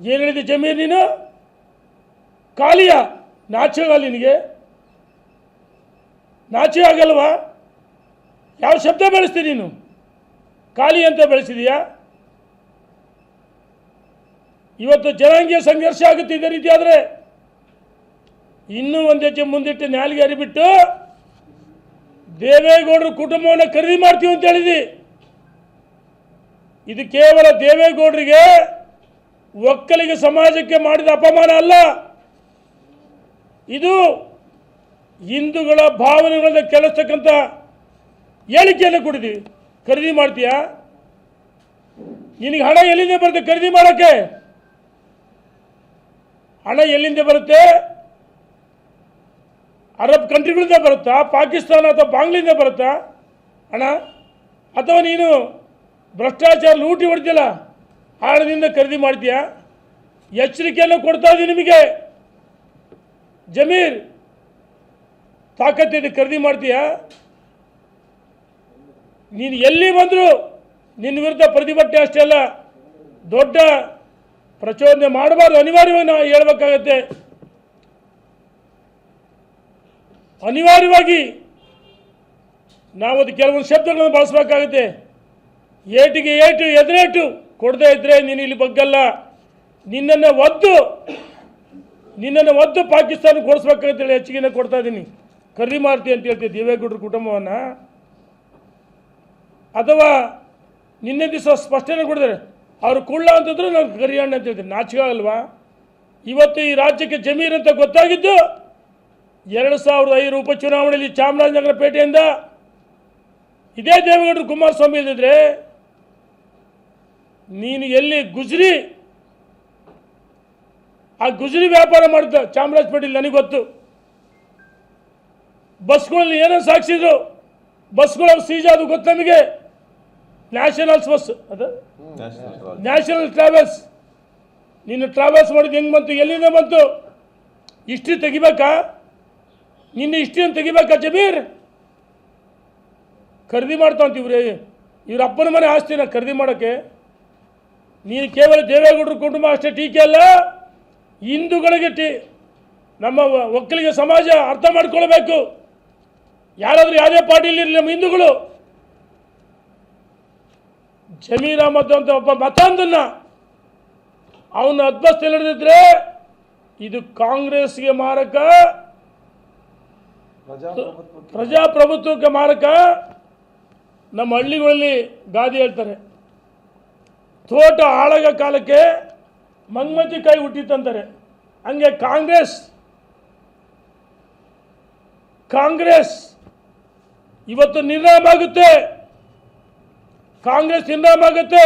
ಏನು ಜಮೀರ್ ನೀನು? ಖಾಲಿಯ? ನಾಚೆ ಆಗಲ್ಲ ನಿನಗೆ? ನಾಚೆ ಆಗಲ್ವಾ? ಯಾವ ಶಬ್ದ ಬೆಳೆಸ್ತೀನಿ ನೀನು? ಖಾಲಿ ಅಂತ ಬೆಳೆಸಿದೀಯಾ? ಇವತ್ತು ಜನಾಂಗೀಯ ಸಂಘರ್ಷ ಆಗುತ್ತೆ ಇದೇ ರೀತಿ ಆದರೆ ಇನ್ನೂ ಒಂದು ಹೆಜ್ಜೆ ಮುಂದಿಟ್ಟು ನಾಲಿಗೆ ಅರಿಬಿಟ್ಟು ದೇವೇಗೌಡರು ಕುಟುಂಬವನ್ನು ಖರೀದಿ ಮಾಡ್ತೀವಿ ಅಂತ ಹೇಳಿದಿ. ಇದು ಕೇವಲ ದೇವೇಗೌಡರಿಗೆ ಒಕ್ಕಲಿಗ ಸಮಾಜಕ್ಕೆ ಮಾಡಿದ ಅಪಮಾನ ಅಲ್ಲ. ಇದು ಹಿಂದೂಗಳ ಭಾವನೆಗಳನ್ನ ಕೆಳಿಸ್ತಕ್ಕಂಥ ಹೇಳಿಕೆಯನ್ನು ಕೊಡಿದ್ವಿ. ಖರೀದಿ ಮಾಡ್ತೀಯಾ? ನಿನಗೆ ಹಣ ಎಲ್ಲಿಂದ ಬರುತ್ತೆ ಖರೀದಿ ಮಾಡೋಕ್ಕೆ? ಹಣ ಎಲ್ಲಿಂದ ಬರುತ್ತೆ? ಅರಬ್ ಕಂಟ್ರಿಗಳಿಂದ ಬರುತ್ತಾ? ಪಾಕಿಸ್ತಾನ ಅಥವಾ ಬಾಂಗ್ಲಿಂದ ಬರುತ್ತಾ? ಹಣ ಅಥವಾ ನೀನು ಭ್ರಷ್ಟಾಚಾರ ಲೂಟಿ ಹೊಡ್ತಿಲ್ಲ ಆ ಹಣದಿಂದ ಖರೀದಿ ಮಾಡ್ತೀಯಾ? ಎಚ್ಚರಿಕೆಯನ್ನು ಕೊಡ್ತಾ ಇದ್ದೀನಿ ನಿಮಗೆ? ಜಮೀರ್, ತಾಕತ್ತಿದೆ ಖರೀದಿ ಮಾಡ್ತೀಯಾ? ನೀನು ಎಲ್ಲಿ ಬಂದರೂ ನಿನ್ನ ವಿರುದ್ಧ ಪ್ರತಿಭಟನೆ ಅಷ್ಟೇ ಅಲ್ಲ, ದೊಡ್ಡ ಪ್ರಚೋದನೆ ಮಾಡಬಾರ್ದು. ಅನಿವಾರ್ಯವಾಗಿ ನಾವು ಹೇಳಬೇಕಾಗತ್ತೆ. ಅನಿವಾರ್ಯವಾಗಿ ನಾವು ಅದು ಕೆಲವೊಂದು ಶಬ್ದಗಳನ್ನು ಬಳಸಬೇಕಾಗುತ್ತೆ. ಏಟಿಗೆ ಏಟು, ಎದುರೇಟು. ಕೊಡದೇ ಇದ್ರೆ ನೀನು ಇಲ್ಲಿ ಬಗ್ಗಲ್ಲ. ನಿನ್ನನ್ನು ಒದ್ದು ನಿನ್ನನ್ನು ಒದ್ದು ಪಾಕಿಸ್ತಾನಕ್ಕೆ ಕೊಡಿಸ್ಬೇಕಂತೇಳಿ ಹೆಚ್ಚಿಗೆ ಕೊಡ್ತಾ ಇದ್ದೀನಿ ಕರಿ ಮಾರ್ತಿ ಅಂತ ಹೇಳ್ತೀವಿ ದೇವೇಗೌಡರ ಕುಟುಂಬವನ್ನು? ಅಥವಾ ನಿನ್ನೆ ದಿವಸ ಸ್ಪಷ್ಟನೆ ಕೊಡಿದ್ದಾರೆ ಅವರು ಕುಳ್ಳ ಅಂತಂದ್ರೆ ನಾನು ಕರಿಯಣ್ಣ ಅಂತ ಹೇಳ್ತೀನಿ. ನಾಚಿಕೆ ಆಗಲ್ವಾ ಇವತ್ತು ಈ ರಾಜ್ಯಕ್ಕೆ ಜಮೀನು ಅಂತ ಗೊತ್ತಾಗಿದ್ದು, ಎರಡು ಸಾವಿರದ ಐದು ಉಪಚುನಾವಣೆಯಲ್ಲಿ ಚಾಮರಾಜನಗರ ಪೇಟೆಯಿಂದ ಇದೇ ದೇವೇಗೌಡರು ಕುಮಾರಸ್ವಾಮಿ ಇಲ್ದಿದ್ರೆ ನೀನು ಎಲ್ಲಿ ಗುಜ್ರಿ? ಆ ಗುಜ್ರಿ ವ್ಯಾಪಾರ ಮಾಡಿದ ಚಾಮರಾಜಪೇಟೆಯಲ್ಲಿ ನನಗೆ ಗೊತ್ತು. ಬಸ್ಗಳಲ್ಲಿ ಏನೇನು ಸಾಕ್ಷಿದ್ರು ಬಸ್ಗಳು ಸೀಜ್ ಅದು ಗೊತ್ತು ನಮಗೆ. ನ್ಯಾಷನಲ್ಸ್ ಬಸ್ ಅದು? ನ್ಯಾಷನಲ್ ಟ್ರಾವೆಲ್ಸ್ ನೀನು ಟ್ರಾವೆಲ್ಸ್ ಮಾಡಿದ್ದು ಹೆಂಗೆ ಬಂತು? ಎಲ್ಲಿಂದ ಬಂತು? ಹಿಸ್ಟ್ರಿ ತೆಗಿಬೇಕಾ? ನಿನ್ನ ಹಿಸ್ಟ್ರಿಯನ್ನು ತೆಗಿಬೇಕಾ ಜಬೀರ್ ಖರೀದಿ ಮಾಡ್ತಾವಂತ ಇವ್ರೆ. ಇವ್ರ ಅಪ್ಪನ ಮನೆ ಆಸ್ತಿನ ಖರೀದಿ ಮಾಡೋಕ್ಕೆ ನೀನು ಕೇವಲ ದೇವೇಗೌಡರು ಕುಟುಂಬ ಅಷ್ಟೇ ಟೀಕೆ ಅಲ್ಲ ಹಿಂದೂಗಳಿಗೆ ಟೀ ನಮ್ಮ ಒಕ್ಕಲಿಗೆ ಸಮಾಜ ಅರ್ಥ ಮಾಡ್ಕೊಳ್ಬೇಕು. ಯಾರಾದರೂ ಯಾವುದೇ ಪಾರ್ಟಿಲಿ ಇರಲಿ ನಮ್ಮ ಹಿಂದೂಗಳು. ಜಮೀರ್ ಅಹಮದ್ ಅಂತ ಒಬ್ಬ ಮತಾಂಧನ್ನ ಅವನ ಹಿಡಿದಿದ್ರೆ ಇದು ಕಾಂಗ್ರೆಸ್ಗೆ ಮಾರಕ ಪ್ರಜಾಪ್ರಭುತ್ವ ಪ್ರಜಾಪ್ರಭುತ್ವಕ್ಕೆ ಮಾರಕ. ನಮ್ಮ ಹಳ್ಳಿಗಳಲ್ಲಿ ಗಾದಿ ಹೇಳ್ತಾರೆ. ತೋಟ ಆಳಗ ಕಾಲಕ್ಕೆ ಮಂಗಮತಿಕಾಯಿ ಹುಟ್ಟಿತ್ತಂತಾರೆ ಹಂಗೆ ಕಾಂಗ್ರೆಸ್ ಕಾಂಗ್ರೆಸ್ ಇವತ್ತು ನಿರ್ನಾಮ ಆಗುತ್ತೆ. ಕಾಂಗ್ರೆಸ್ ನಿರ್ನಾಮ ಆಗುತ್ತೆ.